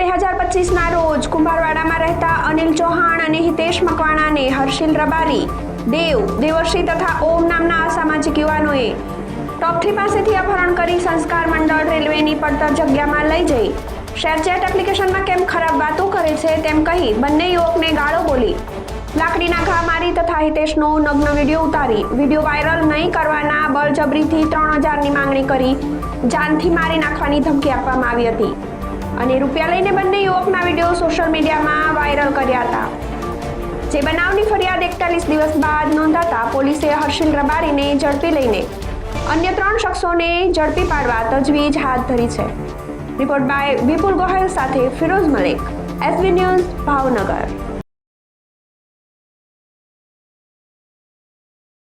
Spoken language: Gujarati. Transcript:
પચીસના રોજ કુંભારવાડામાં રહેતા અનિલ ચૌહાણ અને હિતેશ મકવાણાને હર્ષિલ રબારી, દેવ, દેવર્ષિ તથા ઓમ નામના અસામાજિક યુવાનોએ ટોપથી પાસેથી અપહરણ કરી સંસ્કાર મંડળ રેલવેની પડતર જગ્યામાં લઈ જઈ. શેરચેટ એપ્લિકેશનમાં કેમ ખરાબ વાતો કરે છે તેમ કહી બંને યુવકને ગાળો બોલી. લાકડીના ઘા મારી તથા હિતેશનો નગ્ન વીડિયો ઉતારી. વીડિયો વાયરલ નહીં કરવાના બળજબરીથી ત્રણ હજારની માંગણી કરી. જાનથી મારી નાખવાની ધમકી આપવામાં આવી હતી. અને રૂપિયા લઈને બંને યુવકના વીડિયો સોશિયલ મીડિયામાં વાયરલ કર્યા હતા. જે બનાવની ફરિયાદ એકતાલીસ દિવસ બાદ નોંધાતા પોલીસે હર્ષિલ રબારીને ઝડપી લઈને અન્ય ત્રણ શખ્સોને ઝડપી પાડવા તજવીજ હાથ ધરી છે. રિપોર્ટ બાય વિપુલ ગોહેલ સાથે ફિરોઝ મલિક એસબી ન્યૂઝ, ભાવનગર.